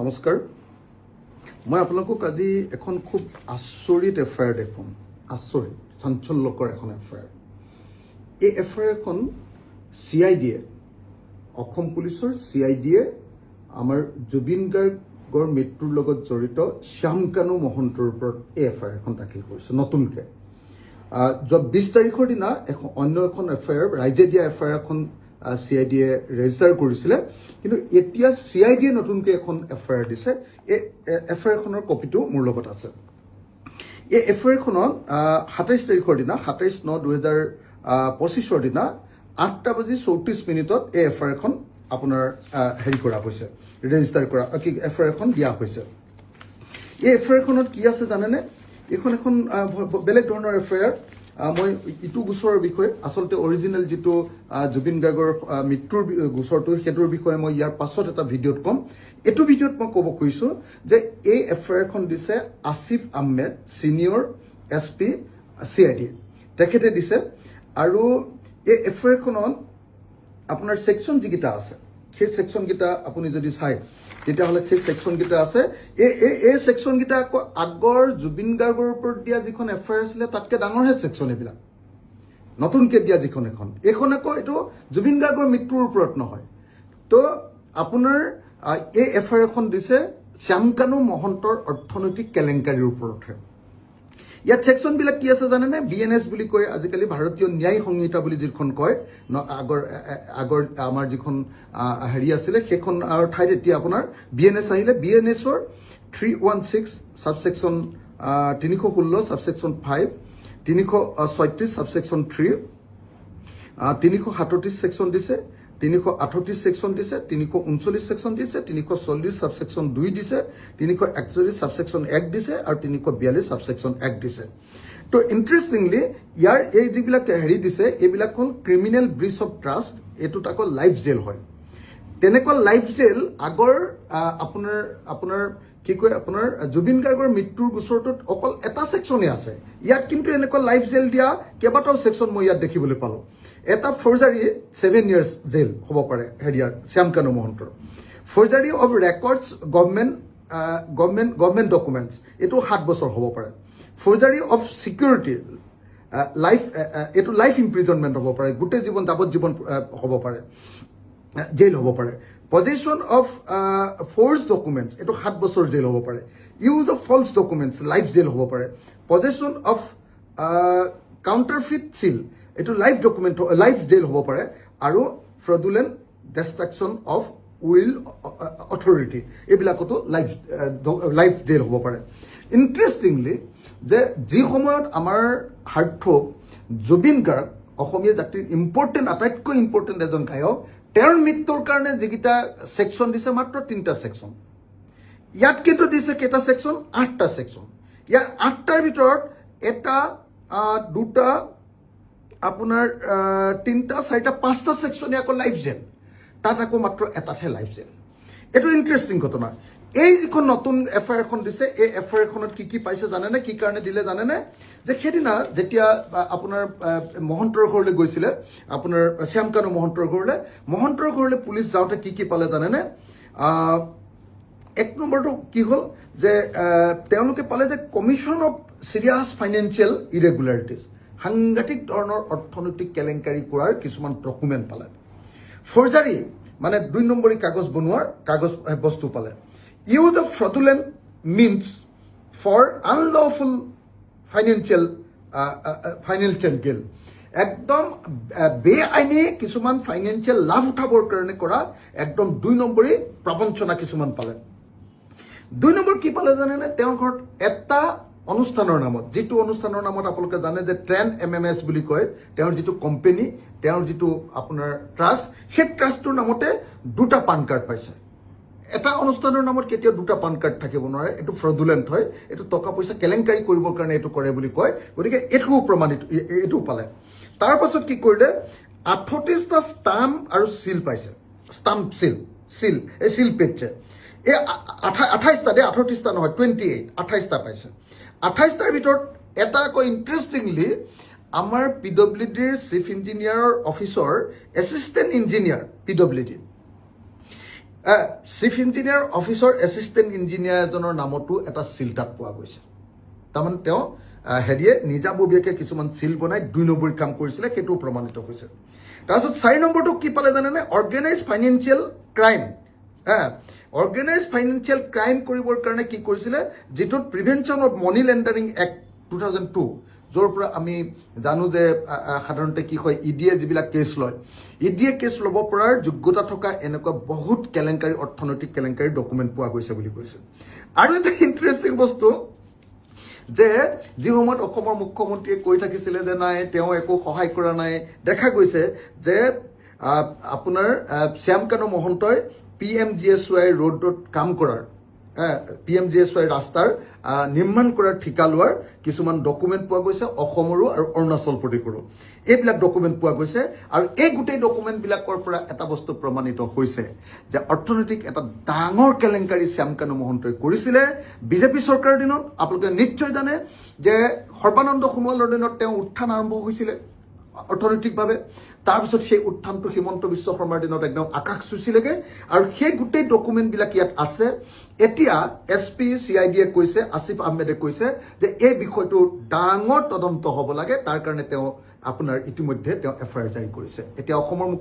নমস্কাৰ। মই আপোনালোকক আজি এখন খুব আচৰিত এফ আই আৰ দেখুৱাম। আচৰিত চাঞ্চল্যকৰ এখন এফ আই আৰ এই এফ আই আৰখন চি আই ডিয়ে অসম পুলিচৰ চি আই ডিয়ে আমাৰ জুবিন গাৰ্গৰ মৃত্যুৰ লগত জড়িত শ্যামকানু মহন্তৰ ওপৰত এই এফ আই আৰখন দাখিল কৰিছে নতুনকৈ। যোৱা বিছ তাৰিখৰ দিনা এখন অন্য এখন এফ আই আৰ ৰাইজে দিয়া এফ আই এখন চি আই ডিয়ে ৰেজিষ্টাৰ কৰিছিলে। কিন্তু এতিয়া চি আই ডিয়ে নতুনকৈ এখন এফ আই আৰ দিছে। এই এফ আই আৰখনৰ কপিটো মোৰ লগত আছে। এই এফ আই আৰখনত সাতাইছ তাৰিখৰ দিনা সাতাইছ ন দুহেজাৰ পঁচিছৰ দিনা আঠটা বাজি চৌত্ৰিছ মিনিটত এই এফ আই আৰখন আপোনাৰ হেৰি কৰা হৈছে। ৰেজিষ্টাৰ কৰা কি এফ আই আৰখন দিয়া হৈছে। এই এফ আই আৰখনত কি আছে জানেনে? এইখন এখন বেলেগ ধৰণৰ এফ আই আৰ মই ইটো গোচৰৰ বিষয়ে আচলতে অৰিজিনেল যিটো জুবিন গাৰ্গৰ মৃত্যুৰ গোচৰটো সেইটোৰ বিষয়ে মই ইয়াৰ পাছত এটা ভিডিঅ'ত ক'ম। এইটো ভিডিঅ'ত মই ক'ব খুজিছোঁ যে এই এফ আই আৰখন দিছে Asif Ahmed senior S P C I D তেখেতে দিছে। আৰু এই এফ আই আৰখনত আপোনাৰ ছেকশ্যন যিকেইটা আছে সেই ছেকশ্যনকেইটা আপুনি যদি চায় তেতিয়াহ'লে সেই ছেকশ্যনকেইটা আছে। এই এই এই ছেকশ্যনকেইটা আকৌ আগৰ জুবিন গাৰ্গৰ ওপৰত দিয়া যিখন এফ আই আৰ আছিলে তাতকৈ ডাঙৰহে ছেকশ্যন এইবিলাক। নতুনকৈ দিয়া যিখন এখন। এইখন আকৌ এইটো জুবিন গাৰ্গৰ মৃত্যুৰ ওপৰত নহয়। তো আপোনাৰ এই এফ আই আৰখন দিছে শ্যামকানু মহন্তৰ অৰ্থনৈতিক কেলেংকাৰীৰ ওপৰতহে। ইয়াত ছেকশ্যনবিলাক কি আছে জানেনে? বি এন এছ বুলি কয় আজিকালি ভাৰতীয় ন্যায় সংহিতা বুলি যিখন কয় আগৰ আগৰ আমাৰ যিখন হেৰি আছিলে সেইখন ঠাইত এতিয়া আপোনাৰ বি এন এছ আহিলে বি এন এছৰ থ্ৰী ওৱান ছিক্স ছাবছেকশ্যন তিনিশ ষোল্ল ছাবছেকশ্যন ফাইভ তিনিশ ছয়ত্ৰিছ ছাবছেকশ্যন থ্ৰী তিনিশ সাতত্ৰিছ ছেকশ্যন দিছে তিনিশ আঠত্ৰিছ ছেকশ্যন দিছে তিনিশ ঊনচল্লিছ ছেকশ্যন দিছে তিনিশ চল্লিছ ছাবছেকশ্যন দুই দিছে তিনিশ একচল্লিছ ছাবছেকশ্যন এক দিছে আৰু তিনিশ বিয়াল্লিছ ছাবছেকশ্যন এক দিছে। তো ইণ্টাৰেষ্টিংলি ইয়াৰ এই যিবিলাক হেৰি দিছে এইবিলাক হ'ল ক্ৰিমিনেল ব্ৰিচ অফ ট্ৰাষ্ট এইটোত আকৌ লাইফ জেল হয়। তেনেকুৱা লাইফ জেল আগৰ আপোনাৰ আপোনাৰ কি কয় আপোনাৰ জুবিন গাৰ্গৰ মৃত্যুৰ গোচৰটোত অকল এটা ছেকশ্যনে আছে। ইয়াত কিন্তু এনেকুৱা লাইফ জেল দিয়া কেইবাটাও ছেকশ্যন মই ইয়াত দেখিবলৈ পালোঁ। এটা ফৰ্জাৰী ছেভেন ইয়াৰ্ছ জেল হ'ব পাৰে হেৰিয়াৰ শ্যামকানু মহন্তৰ। Forgery of records government government government documents এইটো সাত বছৰ হ'ব পাৰে। ফৰ্জাৰী অফ ছিকিউৰিটি লাইফ এইটো লাইফ ইমপ্ৰিজনমেণ্ট হ'ব পাৰে গোটেই জীৱন যাৱজ্জীৱন হ'ব পাৰে জেইল হ'ব পাৰে। পজিশ্যন অফ ফ'ৰ্চ ডকুমেণ্টছ এইটো সাত বছৰ জেইল হ'ব পাৰে। Use of false documents life jail হ'ব পাৰে। পজিশ্যন অফ কাউণ্টাৰফিট চিল এইটো লাইফ ডকুমেণ্ট লাইফ জেইল হ'ব পাৰে আৰু fraudulent destruction of will authority এইবিলাকতো লাইফ লাইফ জেইল হ'ব পাৰে। ইণ্টাৰেষ্টিংলি যে যি সময়ত আমাৰ হাৰ্থক জুবিন গাৰ্গ অসমীয়া জাতিৰ ইম্পৰ্টেণ্ট আটাইতকৈ ইম্পৰ্টেণ্ট এজন গায়ক তেওঁৰ মৃত্যুৰ কাৰণে যিকেইটা ছেকশ্যন দিছে মাত্ৰ তিনিটা ছেকশ্যন ইয়াত কিন্তু দিছে কেইটা ছেকশ্যন আঠটা ছেকশ্যন ইয়াৰ আঠটাৰ ভিতৰত এটা দুটা আপোনাৰ তিনিটা চাৰিটা পাঁচটা ছেকশ্যনে আকৌ লাইফ জেল তাত আকৌ মাত্ৰ এটাতহে লাইফ জেল এইটো ইণ্টাৰেষ্টিং ঘটনা। এই যিখন নতুন এফ আই আৰখন দিছে এই এফ আই আৰখনত কি কি পাইছে জানেনে? কি কাৰণে দিলে জানেনে? যে সেইদিনা যেতিয়া আপোনাৰ মহন্তৰ ঘৰলৈ গৈছিলে আপোনাৰ শ্যামকানু মহন্তৰ ঘৰলৈ মহন্তৰ ঘৰলৈ পুলিচ যাওঁতে কি কি পালে জানেনে? এক নম্বৰটো কি হ'ল যে তেওঁলোকে পালে যে commission of serious financial irregularities সাংঘাতিক ধৰণৰ অৰ্থনৈতিক কেলেংকাৰী কৰাৰ কিছুমান ডকুমেণ্ট পালে। ফৰ্জাৰী মানে দুই নম্বৰী কাগজ বনোৱাৰ কাগজ বস্তু পালে। Use of fraudulent means for unlawful financial financial gain একদম বেআইনী কিছুমান ফাইনেন্সিয়েল লাভ উঠাবৰ কাৰণে কৰা একদম দুই নম্বৰী প্ৰবঞ্চনা কিছুমান পালে। দুই নম্বৰ কি পালে জানেনে? তেওঁৰ ঘৰত এটা অনুষ্ঠানৰ নামত যিটো অনুষ্ঠানৰ নামত আপোনালোকে জানে যে ট্ৰেন এম এম এছ বুলি কয় তেওঁৰ যিটো কোম্পেনী তেওঁৰ যিটো আপোনাৰ ট্ৰাষ্ট সেই ট্ৰাষ্টটোৰ নামতে দুটা পান কাৰ্ড পাইছে। এটা অনুষ্ঠানৰ নামত কেতিয়াও দুটা পান কাৰ্ড থাকিব নোৱাৰে এইটো ফ্ৰডুলেণ্ট হয় এইটো টকা পইচা কেলেংকাৰী কৰিবৰ কাৰণে এইটো কৰে বুলি কয় গতিকে এইটোও প্ৰমাণিত এ- এ- এইটোও পালে। তাৰ পাছত কি কৰিলে আঠত্ৰিছটা ষ্টাম্প আৰু চিল পাইছে। ষ্টাম্প চিল চিল এই চিল পেজছে এই আঠাইছটা দেই আঠত্ৰিছটা নহয় টুৱেণ্টি এইট আঠাইছটা পাইছে। আঠাইছটাৰ ভিতৰত এটা আকৌ ইণ্টাৰেষ্টিংলি আমাৰ পি ডব্লিউ ডিৰ চিফ ইঞ্জিনিয়াৰৰ অফিচৰ assistant engineer P W D chief engineer অফিচৰ এছিষ্টেণ্ট ইঞ্জিনিয়াৰ এজনৰ নামতো এটা চিল তাত পোৱা গৈছে। তাৰমানে তেওঁ হেৰিয়ে নিজাববীয়াকৈ কিছুমান চিল বনাই দুই নম্বৰী কাম কৰিছিলে সেইটোও প্ৰমাণিত হৈছে। তাৰপিছত চাৰি নম্বৰটো কি পালে জানেনে? Organise financial crime organise financial crime কৰিবৰ কাৰণে কি কৰিছিলে? যিটোত prevention of money laundering act two thousand two য'ৰ পৰা আমি জানো যে সাধাৰণতে কি হয় ই ডিয়ে যিবিলাক কেছ লয় ই ডিয়ে কেছ ল'ব পৰাৰ যোগ্যতা থকা এনেকুৱা বহুত কেলেংকাৰী অৰ্থনৈতিক কেলেংকাৰী ডকুমেণ্ট পোৱা গৈছে বুলি কৈছে। আৰু এটা ইণ্টাৰেষ্টিং বস্তু যে যি সময়ত অসমৰ মুখ্যমন্ত্ৰীয়ে কৈ থাকিছিলে যে নাই তেওঁ একো সহায় কৰা নাই দেখা গৈছে যে আপোনাৰ শ্যামকানু মহন্তই P M G S Y ৰোডত কাম কৰাৰ P M G S Y ৰাস্তাৰ নিৰ্মাণ কৰাৰ ঠিকা লোৱাৰ কিছুমান ডকুমেণ্ট পোৱা গৈছে অসমৰো আৰু অৰুণাচল প্ৰদেশৰো। এইবিলাক ডকুমেণ্ট পোৱা গৈছে আৰু এই গোটেই ডকুমেণ্টবিলাকৰ পৰা এটা বস্তু প্ৰমাণিত হৈছে যে অৰ্থনৈতিক এটা ডাঙৰ কেলেংকাৰী শ্যামকানু মহন্তই কৰিছিলে বিজেপি চৰকাৰৰ দিনত। আপোনালোকে নিশ্চয় জানে যে সৰ্বানন্দ সোণোৱালৰ দিনত তেওঁ উত্থান আৰম্ভ হৈছিলে। অৰ্থনৈতিকভাৱে। তাৰপিছত সেই উত্থানটো হিমন্ত বিশ্ব শৰ্মাৰ দিনত একদম আকাশ চুইছিলেগে আৰু সেই গোটেই ডকুমেণ্টবিলাক ইয়াত আছে। এতিয়া এছ পি চি আই ডিয়ে কৈছে আসিফ আহমেদে কৈছে যে এই বিষয়টো ডাঙৰ তদন্ত হ'ব লাগে। তাৰ কাৰণে তেওঁ আপোনাৰ ইতিমধ্যে তেওঁ এফ আই আৰ জাৰি কৰিছে। এতিয়া অসমৰ